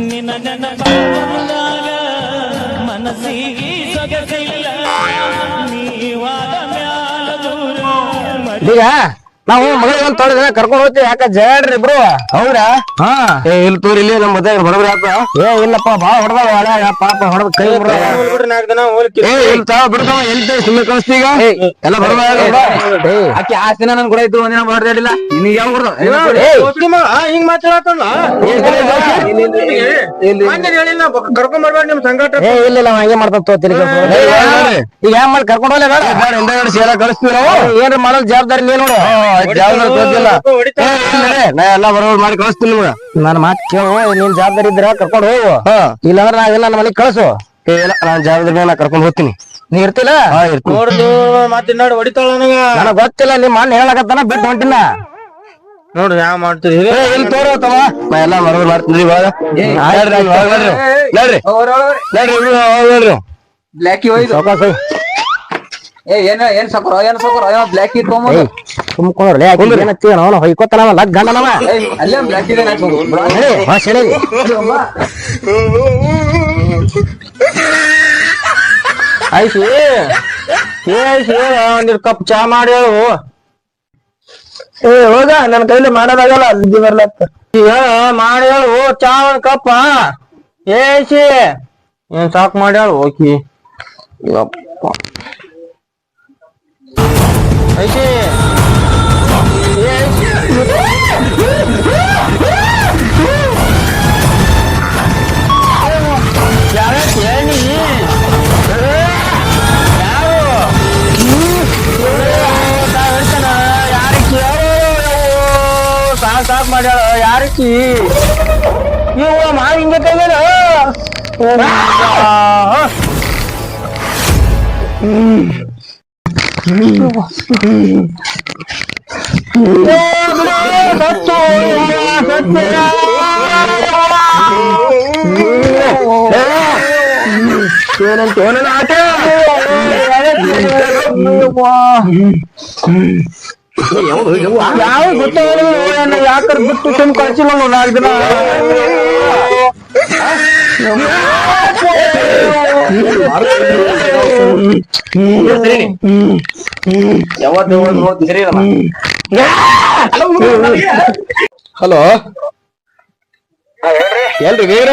ನಿನ್ನ ನೆನಪಾದಾಗ ಮನಸ್ಸಿಗೆ ಸೊಗಸಿಲ್ಲ. ನೀವಾದ ಮ್ಯಾಲ ದೂರ ಈಗ ನಾವು ಮಗಳಿಗೆ ಒಂದ್ ತೊಳೆದ ಕರ್ಕೊಂಡ್ ಹೋಗ್ತೀವಿ. ಯಾಕ ಜಯಾಡ್ರಿ ಇಬ್ರು? ಹೌದಾ? ಹಾ. ಏ ಇಲ್ಲಿ ತೋರಿ ಇಲ್ಲಿ ನಮ್ಮ ಮದ್ವೆ ಬಡಬ್ರಿ ಆತ ಏ ಇಲ್ಲಪ್ಪ ಬಾಳ ಹೊಡೆದ ಪಾಪ ಹೊಡೆದ ಕೈ ಬಿಡ್ದ. ಏ ಇಲ್ಲಿ ತಾವ ಬಿಡ್ತಾವ ಎಲ್ಲಿ ಸುಮ್ಮನೆ ಕಳಿಸ್ತಿ ಈಗ? ಎಲ್ಲ ಆಕೆ ಆಕಿ ಆಸ್ತಿನ ನನ್ ಕೂಡ ಇದ್ದು ಒಂದಿನ ಮಾಡ್ದಾಡಿಲ್ಲ ನಿನಗೆ ಯಾವ ಬರ್ದ ಹಿಂಗ್ ಮಾತಾಡತ್ತಲ್ಲ ಕರ್ಕೊಂಡ್ ಬರ್ಬೇಡ ನಿಮ್ ಸಂಗಾಟ ಏ ಇಲ್ಲ ಹಂಗೆ ಮಾಡ್ತಾ ತೋತಿರಿ ಈಗ ಹೆಂಗ್ ಮಾಡಿ ಕರ್ಕೊಂಡ್ ಹೋಗ್ಲೇ ಬೇಡ? ಬೇಡ ಹಿಂದಗಡೆ ಸೇರ ಕಳಿಸ್ತೀವಿ ನಾವು ಏನ್ರ ಮಾಡೋದ್ ಜವಾಬ್ದಾರಿ ಇಲ್ಲ ನಡೆ. ನಾ ಎಲ್ಲಾ ಬರೋಬರ್ ಮಾಡಿ ಕಳಿಸ್ತೀನಿ ನಿಮ್ಗ. ನನ್ನ ಮಾತ್ ಕೇಳು ನೀನ್ ಜವಾಬ್ದಾರಿ ಇದ್ರ ಕರ್ಕೊಂಡ್ ಹೋಗು. ಇಲ್ಲಾಂದ್ರ ನಾವೆಲ್ಲ ನನ್ನ ಮನೆಗೆ ಕಳ್ಸು. ಏ ಇಲ್ಲ ನಾನ್ ಜವಾಬ್ದಾರಿ ನಾ ಕರ್ಕೊಂಡ್ ಹೋಗ್ತೀನಿ. ನೀ ಇರ್ತಿಲ್ಲ ಹಾ ಇರ್ತೀನಿ. ನೋಡ್ದು ಹೊಡಿತಾಳ ನನಗ. ನನಗ್ ಗೊತ್ತಿಲ್ಲ ನಿಮ್ಮ ಅಣ್ಣ ಹೇಳಕತ್ತಾನ ಬಿಟ್ಟು ಹೊಂಟಿನ. ನೋಡ್ರಿ ಯಾವ ಮಾಡ್ತೀರಿ ಏ ಇಲ್ಲಿ ತೋರೋ ತಮ್ಮ ನಾ ಎಲ್ಲ ಬರೋಬರ್ ಮಾಡ್ತೀನಿ ಇವಾಗ. ನೋಡ್ರಿ. ನೋಡ್ರಿ. ನಡ್ರಿ ನಡ್ರಿ. ಬ್ಲ್ಯಾಕಿ ಒಯ್ದು ಸಾವ್ಕಾಸ್ ಹೋಗ್. ಏ ಏನ ಏನ್ ಸಕರ ಏನ್ ಸಕರ? ಏನೋ ಬ್ಲ್ಯಾಕಿ ಏಯ್ ತೊಗೊಂಬಂದು. ಸುಮ್ಕೊಂಡ್ರಲ್ಲ ಏನತ್ತೀವ ಅವನು? ಹೊಯ್ಕೋತಾನವ ಲಗ್ ಗಂಡನವ ಅಲ್ಲೇ ಇದೆ ಹಾ ಸರಿ ಏಸಿ ಒಂದಿರ್ ಕಪ್ ಚಾ ಮಾಡಿ ಹೇಳು. ಏ ಹೋಗ ನನ್ನ ಕೈಲಿ ಮಾಡೋದಾಗಲ್ಲ ಬರ್ಲತ್ತ ಈಗ ಮಾಡಿ ಹೇಳು ಚಾ ಒಂದ್ ಕಪ್ಪ. ಏ ಐಸಿ ಏನ್ ಸಾಕ್ ಮಾಡಿ ಹೇಳು ಓಕಿ. ಮಾಡ್ಯಾಳ ಯಾರಕ್ಕಿ ಇವ ಮಾಡಿ ಹಿಂಗೆ ಕೈಮೇಲೆ ಏನಂತ ಏನನ್ನ ಆಟ ಯಾವ ಗೊತ್ತಾಗಲ್ಲ ಯಾಕರ್ ಬಿಟ್ಟು ಸುಮ್ ಕಳ್ಸಿಲ್ಲ ನೋಡ್ ನಾಲ್ಕು ದಿನ ಯಾವತ್ತು ನೋಡ್ತೀನಿ ಸರಿ ಹಲೋ? ಎಲ್ರಿ ವೀರ?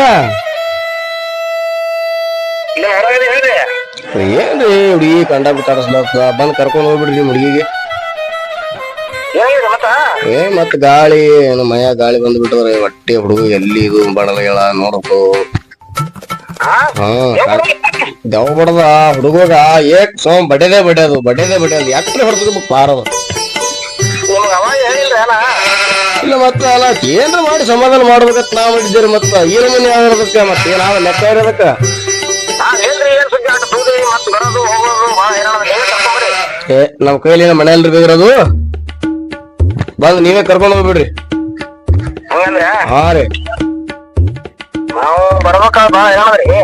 ಏನ್ರಿ ಹುಡುಗಿ ಕಂಡ ಬಿಟ್ಟಾರಸ್ಲಕ್ಕ ಬಂದ್ ಕರ್ಕೊಂಡ್ ಹೋಗ್ಬಿಡ್ರಿ ನಿಮ್ ಹುಡುಗಿಗೆ. ಏ ಮತ್ ಗಾಳಿ ಏನು ಮಯ ಗಾಳಿ ಬಂದ್ ಬಿಟ್ಟವ್ರೆ ಹೊಟ್ಟೆ ಹುಡುಗ ಎಲ್ಲಿ ಇದು ಬಡಲಗಳ ನೋಡಬೇಕು ಹಾ ದೆವ್ ಬಡದ ಹುಡುಗ ಏಕ್ ಸೋಮ್ ಬಡ್ಯದೇ ಬಡಿಯೋದು ಬಡ್ಯದೇ ಬಡಿಯೋದು. ಯಾಕ್ರೆ ಹೊಡೆದು ಪಾರದು ಇಲ್ಲ ಮತ್ತ ಅಲ್ಲ ಏನ್ರ ಮಾಡಿ ಸಮಾಧಾನ ಮಾಡ್ಬೇಕಂತ ನಾವ್ ಮಾಡಿದ್ದೀರಿ ಮತ್ತ? ಈ ನಮೂನಿ ಆಗಿರೋದಕ್ಕ ಮತ್ತೆ ನಾವ್ ಲೆಕ್ಕ ಇರೋದಕ್ಕ? ಏ ನಮ್ ಕೈಲಿ ಮನೆ ಮನೆಯಲ್ರಿ ಬೇಗಿರೋದು ಬಂದ್ ನೀವೇ ಕರ್ಕೊಂಡ್ ಹೋಗ್ಬಿಡ್ರಿ. ಹಾ ರೀ. ಏ,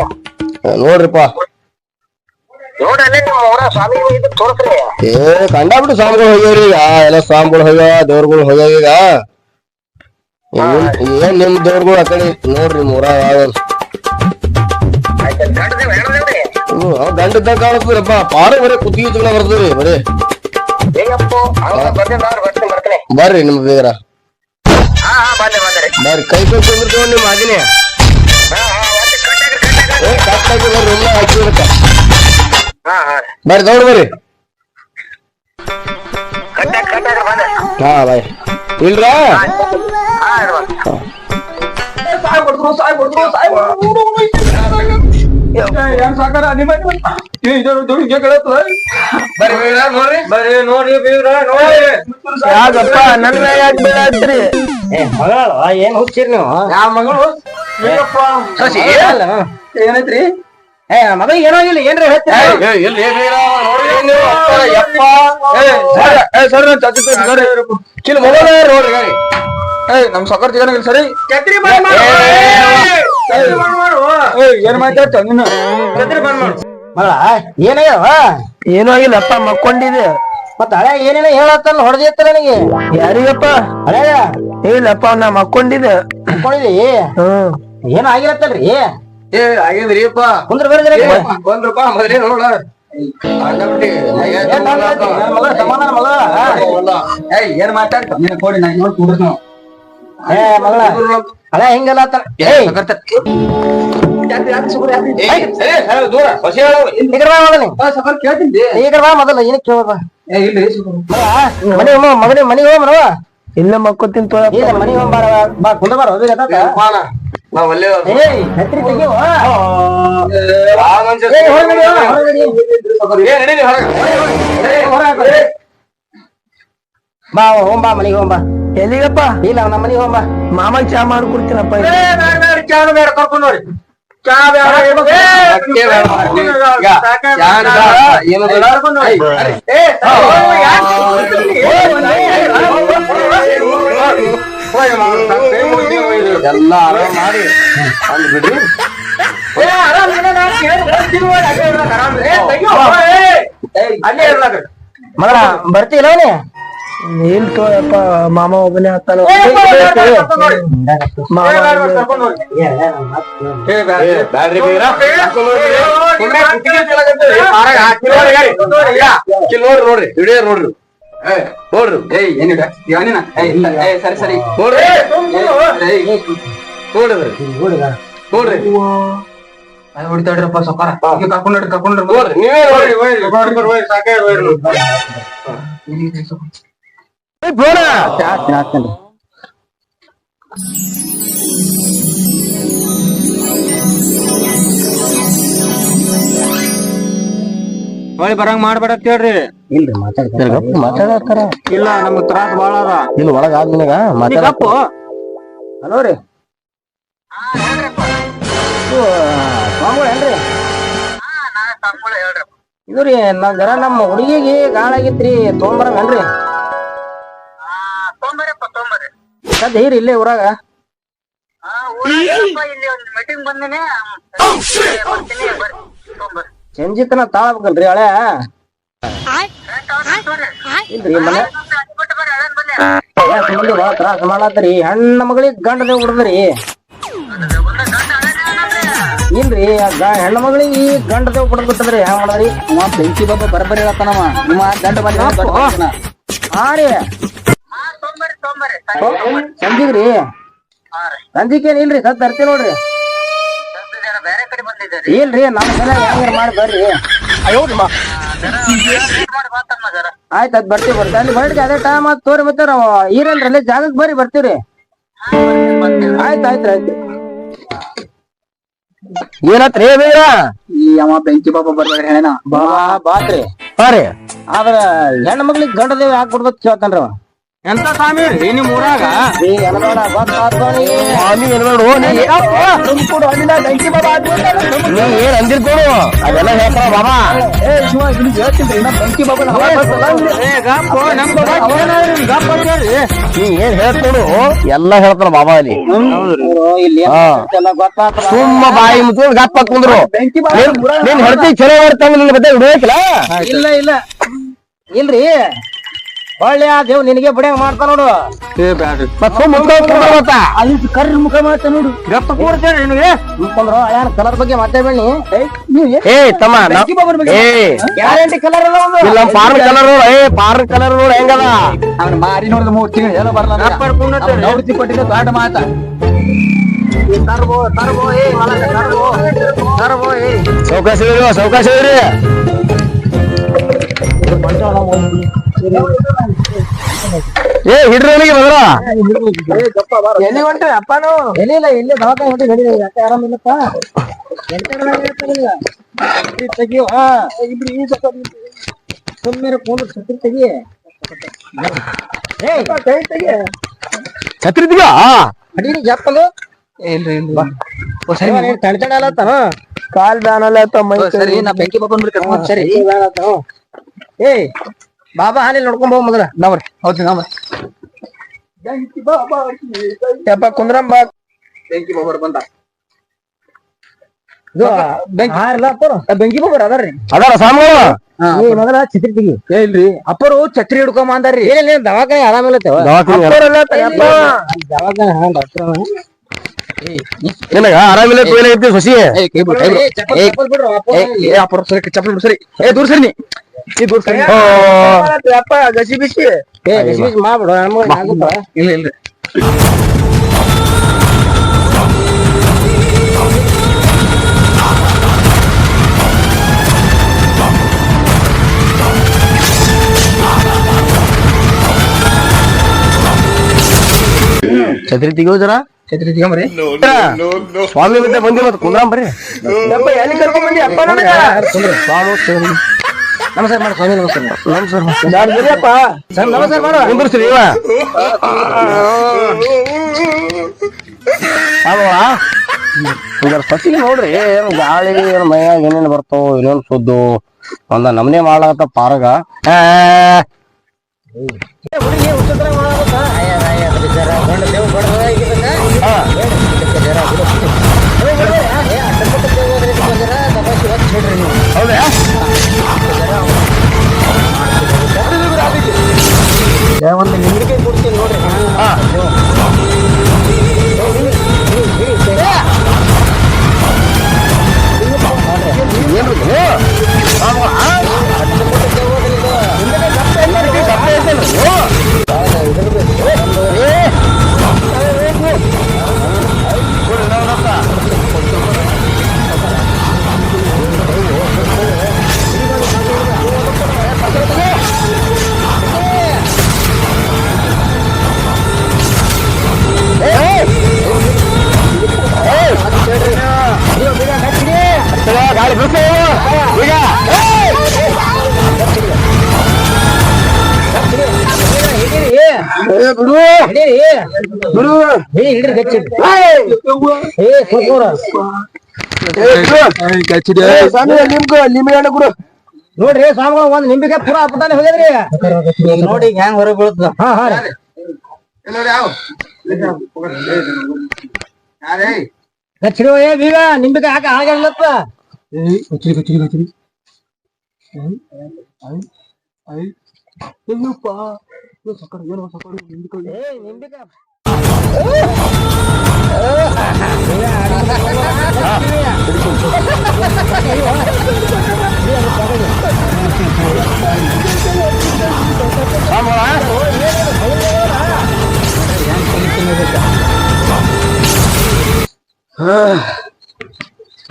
ನೋಡ್ರಿಪ್ಪ. ಏ ಕಂಡಾಬಿಟ್ಟು ಸ್ವಾಮಿಗಳು ಹೋಗ್ಯಾವ್ರಿ ಈಗ. ಎಲ್ಲ ಸ್ವಾಮಿಗಳು ಹೋಗ್ಯಾವ ದೇವ್ರಗಳು ಹೋಗ್ಯಾವ ಈಗ. ಏನ್- ನಿಮ್ ದೇವ್ರಗಳು ಆ ಕಡೆ? ನೋಡ್ರಿ ಮೂರ ಯಾವ ಗಂಡ ಇದ್ದಾಗ ಕಾಣಿಸ್ತದ್ರಪ್ಪ. ಪಾರ ಬರೀ ಕುತ್ತಿಗೆ ತುಗಳ ಬರ್ತದ್ರಿ ಬರೀ. ಬರ್ರಿ ನಿಮ್ ಬೇಗರ. ಬರ್ರಿ ಕೈ ಕೈ ಕುಂದಿರ್ತೀವ ನಿಮ್ ಕಟ್ಟಾಗಿ ಬರ್ರಿ ದೌಡ್ ಬರ್ರಿ. ಹಾ ಬಾಯ್. ಇಲ್ರಾ? ಯಾಕಪ್ಪ ನನ್ನ ಯಾಕೆ ಮಗಳಲ್ವಾ ಏನ್ ಹುಚ್ಚಿರಿ ನೀವು? ಯಾವ ಮಗಳು? ಏನೈತ್ರಿ? ಏ ಮಗ ಏನೋ ಇಲ್ಲ ಏನ್ರಿ ಮೊಬೈಲ್ ನೋಡ್ರಿ ಏಯ್ ನಮ್ ಸಕರ್ ಸರಿ. ಛತ್ರಿ ಬಂದ್ ಏನ್ ಮಾತಾಡ್ತ ನೀನು? ಛತ್ರಿ ಬಂದ್ ಮಾಡು. ಮಗಳ ಏನಾಗ್ಯಾವ ಏನೂ ಆಗಿಲ್ಲಪ್ಪ ಮಕ್ಕೊಂಡಿದೆ ಮತ್ತ ಹಳೆ ಏನೇನ ಹೇಳತ್ತಲ್ಲ ಹೊಡೆದಿತ್ತ ನನಗೆ? ಯಾರಿಗಪ್ಪ? ಹಳೆಯ ಇಲ್ಲಪ್ಪ ನಾ ಮಕ್ಕೊಂಡಿದ್ದೆ. ಮಕ್ಕೊಂಡಿದೆ ಹ್ಮ್. ಏನ್ ಆಗಿರತ್ತಲ್ರಿ ಏ ಆಗಿದ್ರಿಪ್ಪ ಕುಂದ್ರ ಬೇರೆ ಜರ ಒಂದ್ ಮೊದಲೇ ನೋಡ. ಏನ್ ಮಾತಾಡ್ತಾ? ಕೊಡಿ ನಾ ನೋಡಿ ಕುಡಿದ್ರು ಏ ಮಗಳ. ಹಳೆ. ಹಿಂಗೆಲ್ಲ ಮೊದಲು. ಏನ್ ಕೇಳೋದ ಏ ಇಲ್ರಿ ಸುಮ್ನೆ. ಮನೆ ಮಗನೇ ಮನೆಗೆ ಹೋಮ ನವ ಇಲ್ಲ ಮಕ್ಕೋತೀನಿ ತೋ ಇಲ್ಲ ಮನೆಗೆ ಹೋಮ ಬಾರ ಬಾ ಕುಂದ್ರ ಬಾರ ಹೋಗಿ ನಾವ್ ಅಲ್ಲೇ ಬಾ, ಹೊರಗಡೆ. ಏ, ನಡೀರಿ ಹೊರಗೆ. ಏ, ಹೊರಗೆ. ಬಾ ಹೋಮ್ ಬಾ ಮನೆಗೆ ಹೋಮ್ ಬಾ. ಎಲ್ಲಿಗಪ್ಪ? ಇಲ್ಲ ನಮ್ಮ ಮನಿಗೆ ಹೋಮ್ ಬಾ. ಮಾಮ ಚಾ ಮಾಡ್ಕೊಡ್ತೀನಪ್ಪ ಚಾ ಬೇಡ ಕರ್ಕೊಂಡು ನೋಡಿ ಚಾ ಬೇಡ, ಏನು ಎಲ್ಲ ಆರಾಮ್ ಮಾಡಿ. ಅಲ್ಲಿ ಬಿಡ್ರಿ ಮಗಳ ಬರ್ತೀಲ್ಲ ಅವನೇ? ಇಲ್ ತೋಯಪ್ಪ ಮಾಮ ಒಬ್ಬನೇ ಹತ್ತಾನ ಏ, ಬ್ಯಾಡ್ರಿ ಬೀರ. ನೋಡ್ರಿ ಸರಿ ಈಗ, ನೋಡ್ರಿ ನೋಡ್ರಿ ನೋಡ್ರಿ ಏ, ನೋಡ್ರಿ ಏಯ್ ಏನಿಡ ಯಾನಿನ ಏಯ್ ಇಲ್ಲ ಏಯ್ ಸರಿ ಸರಿ ನೋಡ್ರಿ ಏಯ್ ನೋಡ್ರಿ ನೋಡ್ರಿ ಅಯ್ಯ ಹೊಡಿತಾಡ್ರಪ್ಪ ಸೊಕಾರ ಕರ್ಕೊಂಡು ನೋಡಿ ಕರ್ಕೊಂಡು ನೋಡ್ರಿ ನೀವೇ ನೋಡ್ರಿ ಹೊಳಿ ಬರಂಗ್ ಮಾಡ್ಬೇಡ ಅಂತ ಹೇಳ್ರಿ ಇಲ್ರಿ ಮಾತಾಡ್ತಾರ ಮಾತಾಡತ್ತಾರ ಇಲ್ಲ ನಮಗ್ ತ್ರಾಸ ಬಾಳ ಅದ. ಇಲ್ಲಿ ಒಳಗ ಆದ್ ನಿನಗ ಗಪ್ಪು? ಹಲೋ ರೀ. ಸ್ವಾಮಿಗಳು ಏನ್ರಿ? ಇದು ರೀ ನಾವ್ ಜರ ನಮ್ಮ ಹುಡುಗಿಗೆ ಗಾಳಾಗಿತ್ರಿ ತೊಗೊಂಬರಂಗನ್ರಿ ಸದ್ ಹೀರಿ ಇಲ್ಲೇ ಊರಾಗ. ಸಂಜಿತನ ತಾಳಬೇಕಲ್ರಿ ಹಳೆ? ಇಲ್ರಿ ಮನೆ? ಸಂಬಂಧಿ ಬಾಳ ತ್ರಾಸ ಮಾಡತ್ರಿ. ಹೆಣ್ಣ ಮಗಳಿಗೆ ಗಂಡದ ಹುಡ್ದ್ರಿ ಇಲ್ರಿ ಹೆಣ್ಣ ಮಗಳಿಗೆ ಗಂಡದ ಹುಡ್ದ್ ಬಿಟ್ಟದ್ರಿ. ಹ್ಯಾಂಗ ಮಾಡದ್ರಿ? ನಮ್ಮ ಬೆಂಕಿ ಬಾಬಾ ಬರಬರಿ ಹೇಳತ್ತಾನವ ನಿಮ್ಮ ಗಂಡ ಬಂದ ಹಾ ರೀ. ಸಂಜಿಗ್ರಿ ಸಂಜಿಕೇನ್ ಇಲ್ರಿ? ಸದ್ ತರ್ತೀವಿ ನೋಡ್ರಿ. ಇಲ್ರಿ ನಮ್ಮ ಸಲ ಹೆಂಗಾರ ಮಾಡಿ ಬರ್ರಿ ಆಯ್ತು ಅದ್ ಬರ್ತೀವಿ ಬರ್ತೀವಿ ಅಲ್ಲಿ ಬರ್ರಿ ಅದೇ ಟೈಮ್ ಆತ್ ತೋರಿ ಮತ್ತೆ ನಾವು ಈರಲ್ರಿ ಅಲ್ಲೇ ಜಾಗಕ್ಕೆ ಬರ್ರಿ ಬರ್ತೀವ್ರಿ ಆಯ್ತು ಆಯ್ತು ಆಯ್ತು ಏನತ್ರಿ ಬೇಗ ಈ ಅವ ಬೆಂಕಿ ಬಾಬಾ ಬರ್ಬೇಕ್ರಿ ಹೇಳನ ಬಾ ಬಾತ್ರಿ ಹಾ ರೀ ಆದ್ರ ಹೆಣ್ಣ ಮಗ್ಳಿಗೆ ಗಂಡದೇವಿ ಹಾಕ್ಬಿಡ್ಬೇಕು ಕೇಳ್ತಾನ್ರಿ ಅವ ಎಂತ ಸ್ವಾಮಿ ನಿಮ್ ಊರಾಗ? ಸ್ವಾಮಿ ನೀ ಏನ್ ಅಂದಿರ್ಕೊಡು ಅದೆಲ್ಲ ಹೇಳ್ತಾರ ಬಾಬಾ. ನಾ ಏನ್ ಹೇಳ್ಕೊಡು ಎಲ್ಲ ಹೇಳ್ತಾರ ಬಾಬಾ ಅಲ್ಲಿ. ಸುಮ್ಮ ಬಾಯಿ ಮುಚ್ಕೊಂಡು ಗಪ್ಪ ಕುಂದ್ರು. ನೀನ್ ನಿನ್ ಚಲೋ ನಿನ್ನ ಬದ್ದೆ ಹಿಡಿಯೋಕಿಲ್ಲ ಇಲ್ಲ ಇಲ್ಲ. ಇಲ್ರಿ. ಒಳ್ಳೆ ಆ ದೇವ್ ನಿನಗೆ ಬಿಡಂಗ್ ಮಾಡ್ತಾ ನೋಡು. ಮತ್ತ ಅಲ್ಲಿ ಕರ ಮುಖ ಮಾಡ್ತಾ ನೋಡು. ಗಪ್ಪ ನಿನಗೆ? ಮುಖಂದ್ರ ಕಲರ್ ಬಗ್ಗೆ ಮಾತಾಡ್ಬೇಡಿ? ಏ ತಮ್ಮ ಏ. ಗ್ಯಾರಂಟಿ ಕಲರ್ ಎಲ್ಲ ಒಂದು ಇಲ್ಲ ಪಾರ್ಕ್ ಕಲರ್ ನೋಡು. ಏ ಪಾರ್ಕ್ ಕಲರ್ ನೋಡು ಹೆಂಗದ? ಅವ್ನ ಮಾರಿ ನೋಡಿದ ಮೂರ್ ತಿಂಗಳು ಎಲ್ಲ ಬರಲ್ಲ ಕೊಟ್ಟಿದ್ದ ದೊಡ್ಡ ಮಾತ. ತರ್ಬೋ ತರ್ಬೋ ಏ ಮಲಕ ತರ್ಬೋ ತರ್ಬೋ ಏ. ಚೌಕಾಸಿ ಇಡ್ರಿ ಏ ಹಿಡ್ರಿ ಅವನಿಗೆ ಬದ್ರ ಎಲ್ಲಿ ಹೊಂಟ್ರಿ ಅಪ್ಪನು ಎಲ್ಲಿಲ್ಲ ಇಲ್ಲಿ ದವಾಖಾನೆ ಹೊಂಟಿ ನಡಿ ಯಾಕೆ ಆರಾಮಿಲ್ಲಪ್ಪ ತೆಗಿಯೋ ಹಾ ಇಬ್ರು ಈ ಸುಮ್ಮನೆ ಕೂಂದ್ರು ಛತ್ರಿ ತೆಗಿ ಏಯ್ ಕೈ ತೆಗಿ ಛತ್ರಿ ತಿಗ ಅಡಿಲಿ ಜಪ್ಪಲು ಇಲ್ರಿ ಇಲ್ರಿ ತಣ ತಣ ಅಲ್ಲತ್ತಾನ ಕಾಲ್ ಬ್ಯಾನಲ್ಲ ಮೈ ಸರಿ ನಾ ಬೆಂಕಿ ಬಾಬಾ ಕರ್ಕೊಂಡ್ ಸರಿ ಏಯ್ ಬಾಬಾ ಹಾಲಿ ನೋಡ್ಕೊಂಡ್ ಹೋಗ್ ಮೊದಲ. ನಾವ್ರಿ ಹೌದು ನಾವ್ರಿ ಯಪ್ಪ ಕುಂದ್ರಂಬ. ಬೆಂಕಿ ಬಾಬಾ ಬಂದ. ಬೆಂಕಿ ಬಾಬರ್ ಅದಾರ್ರಿ ಅದಾರ ಸಾಮ್ಗಳು? ಮೊದಲ ತೆಗಿ. ಏ ಇಲ್ರಿ. ಅಪ್ಪರು ಛತ್ರಿ ಹಿಡ್ಕೊಂಬ ಅಂದಾರ್ರಿ. ಏನಿಲ್ಲ ದವಾಖಾನೆ ಆರಾಮಿಲ್ಲ ದವಾಖಾನೆ ನಿನಗ ಆರಾಮಿಲ್ಲ ಸೊಸಿ ಏ ಕೈ ಬಿಡು, ಕೈ ಬಿಡು. ಏ, ಅಪ್ಪರ ಸರಿ ಚಪ್ಪಲ್ ಬಿಡು ಸರಿ. ಏ ದೂರ ಸರಿ ನೀ. ಈ ದೂರ ಸರಿ ಓ, ಗಸಿ ಬಿಸಿ ಏ ಬಿಸಿ ಬಿಸಿ ಮಾಡ್ಬಿಡು ನಮ್ಗೆ ಆಗುತ್ತಾ ಇಲ್ಲ ಇಲ್ಲ ಛತ್ರಿ ತೆಗಿಯೋ ಜರ ಛತ್ರಿ ತಗೊಂಬರಿ ಸ್ವಾಮಿ ಬಿದ್ದ ಬಂದಿ ಮತ್ತೆ ಕುಂದ್ರಾಮ್ ಬರ್ರಿ ಯಪ್ಪ ಎಲ್ಲಿ ಕರ್ಕೊಂಡ್ ಬಂದಿ ಅಪ್ಪ ನನಗ ಸ್ವಾಮಿ ನಮಸ್ಕಾರ ಮಾಡು ಸ್ವಾಮಿ ನಮಸ್ಕಾರ ನಮಸ್ಕಾರಪ್ಪ ಸರ್ ನಮಸ್ಕಾರ ಮಾಡು. ಕುಂದ್ರಸ್ರಿ ಇವ. ಸಸಿಗೆ ನೋಡ್ರಿ ಏನು ಗಾಳಿ ಏನು ಮೈಯಾಗ ಏನೇನ್ ಬರ್ತಾವ ಏನೇನು ಸುದ್ದು. ಒಂದ ನಮ್ನೆ ಮಾಡ್ಲಾಗತ್ತ ಪಾರಗ. ಹುಡುಗಿ ಉಚಿತರ ಮಾಡೋದಕ್ಕ ಬಿಡು. ಬಿಡು. ಹಿಡ್ರಿ ಗಚ್ಚಿ. ಏ ಸ್ವಾಮಿ ಹಣ್ಣು ಕೊಡು ನೋಡ್ರಿ ಸ್ವಾಮಿಗಳು ಒಂದ್ ನಿಂಬಿಕೆ ಪೂರ ಹಾಕ್ಬಿಟ್ಟಾನೆ ಹೋಗ್ಯದ್ರಿ. ಈಗ ನೋಡಿ ಈಗ ಹೆಂಗ್ ಹೊರಗೆ ಬೀಳುತ್ತ ಹಾ ಹಾ ಗಚ್ಚಿಡಿ ಏ ಬೀಗ ನಿಂಬಿಕೆ ಹಾಕ ಹಾಗಲ್ಲಪ್ಪ ಐ ನಿಂಬಿಕೆ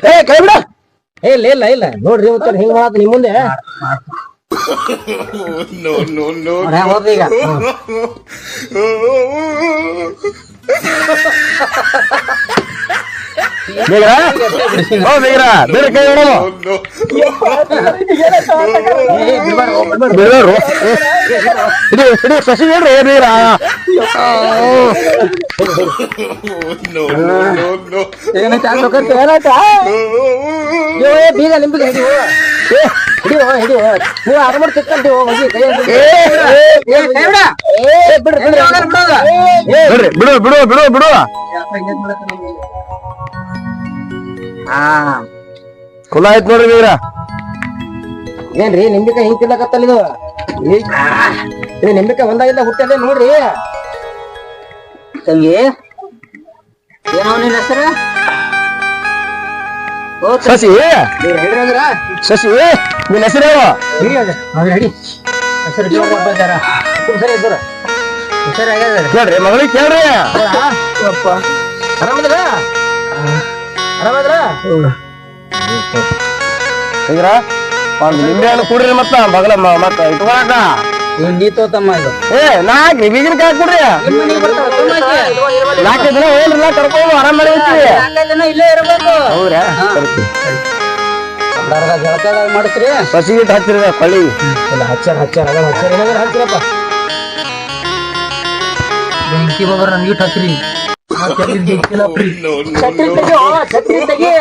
ಏ ಕೈ ಬಿಡ. ಏ ಇಲ್ಲ ಇಲ್ಲ ಇಲ್ಲ. ನೋಡ್ರಿ ಒಂಚೂರು ಹಿಂಗ್ ಮಾಡತ್ ನಿಮ್ ಮುಂದೆ. ನೋಡ್ ಹೆಂಗ್ ಹೋದ್ರಿ ಈಗ ಬೇಗ ಓ ಬೇಗ ಬೇರೆ ಕೈ ನೋಡೋಣ ಬೇರೆಯವರು ಇದು ಇದು ಸಸಿ ಹೇಳ್ರಿ ಬೇಗ ಏನೈತೆ ಆ ಸೊಕ್ಕರ್ತಿ? ಏನಾಯ್ತ? ಅಯ್ಯೋ, ಏ ಬೀಗ ನಿಂಬಿಕೆ ಹಿಡಿಯೋ ಏ ಹಿಡಿಯೋ ಹಿಡಿಯೋ ನೀವು ಅರಮಡ್ ತಿಕ್ಕಂತೀವೋ ಮಗಿ ಕೈ. ಏ, ಬಿಡ್ರಿ ಏ, ಬಿಡು ಬಿಡು ಬಿಡು ಬಿಡು ಕುಲ ಆಯ್ತು ನೋಡ್ರಿ ಬೇಗ ಏನ್ರಿ ನಿಂಬಿಕೆ ಹಿಂಗ್ ತಿನ್ನಕತ್ತಲ್ಲ ಇದು ಈ- ಇದು ನಿಂಬಿಕೆ ಒಂದಾಗಿಂದ ಹುಟ್ಟದೆ ನೋಡ್ರಿ ತಂಗಿ ಏನೋ ನಿನ್ನ ಹೆಸರು ಸಸಿ. ಸಸಿ ನಿನ್ನ ಹೆಸರು ನೋಡ್ರಿ ಮಗಳಿಗೆ ಕೇಳ್ರಿ. ಆರಾಮದ್ರ? ಆರಾಮದ್ರ? ನಿಂಬೆ ಹಣ್ಣು ಕೂಡ್ರಿ ಮತ್ತ ಮಗಳ ಮತ್ತ ಇಟ್ಕೊಳಕ. ನೀ ತೋತಮ್ಮ ಇದು ಏ ನಾ ಮನೆಗೆ ಬರ್ತಾವ ತುಂಬಾಕಿ. ನಾಲ್ಕು ದಿನ ಕರ್ಕೊಂಡು ಆರಾಮ್ ಮಾಡಿ ಹೋಗ್ತೀವಿ. ಇಲ್ಲೇ ಇರ್ಬೇಕು. ಹೌದ್ರಾ? ಅರ್ಧ ಜಳಕದಾಗ ಮಾಡಿಸ್ರಿ ಸಸಿ ಇಟ್ಟು ಹಚ್ಚಿರ ಕೊಳ್ಳಿ ಇಲ್ಲ ಹಚ್ಚಾರ ಹಚ್ಚಾರ ಅದ ಹಚ್ಚಾರ ಏನಾದ್ರು ಹಚ್ಚಿರಪ್ಪ ಬೆಂಕಿ ಬಗ್ರ ನನ್ಗೆ ಇಟ್ಟು ಹಚ್ಚ್ರಿ. ಛತ್ರಿ ತೆಗಿ ಛತ್ರಿ ತೆಗಿ.